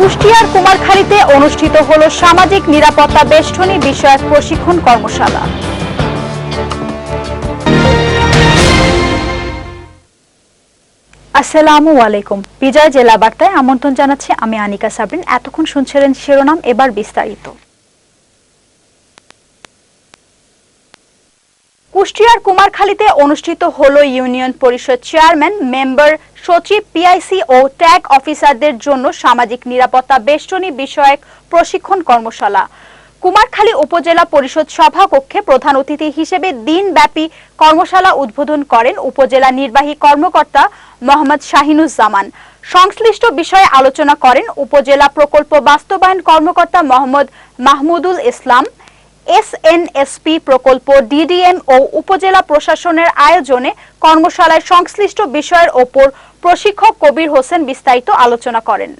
কুষ্টিয়ার কুমারখালীতে অনুষ্ঠিত হল সামাজিক নিরাপত্তা বেষ্টনী বিষয়ক প্রশিক্ষণ কর্মশালা। আসসালামু আলাইকুম। বিজয় জেলা বার্তায় আমন্ত্রণ জানাচ্ছি আমি আনিকা সাবরিন। এতক্ষণ শুনছিলেন শিরোনাম, এবার বিস্তারিত। কুষ্টিয়ার কুমারখালীতে অনুষ্ঠিত হল ইউনিয়ন পরিষদ চেয়ারম্যান, মেম্বার সচিব, পিআইসি ও ট্যাগ অফিসারদের জন্য সামাজিক নিরাপত্তা বেষ্টনী বিষয়ক প্রশিক্ষণ কর্মশালা। কুমারখালী উপজেলা পরিষদ সভাকক্ষে প্রধান অতিথি হিসেবে দিনব্যাপী কর্মশালা উদ্বোধন করেন উপজেলা নির্বাহী কর্মকর্তা মোহাম্মদ শাহিনুজ্জামান। সংশ্লিষ্ট বিষয়ে আলোচনা করেন উপজেলা প্রকল্প বাস্তবায়ন কর্মকর্তা মোহাম্মদ মাহমুদুল ইসলাম। এসএনএসপি প্রকল্প ডিডিএম ও উপজেলা প্রশাসনের আয়োজনে কর্মশালায় সংশ্লিষ্ট বিষয়ের ওপর প্রশিক্ষক কবির হোসেন বিস্তারিত আলোচনা করেন।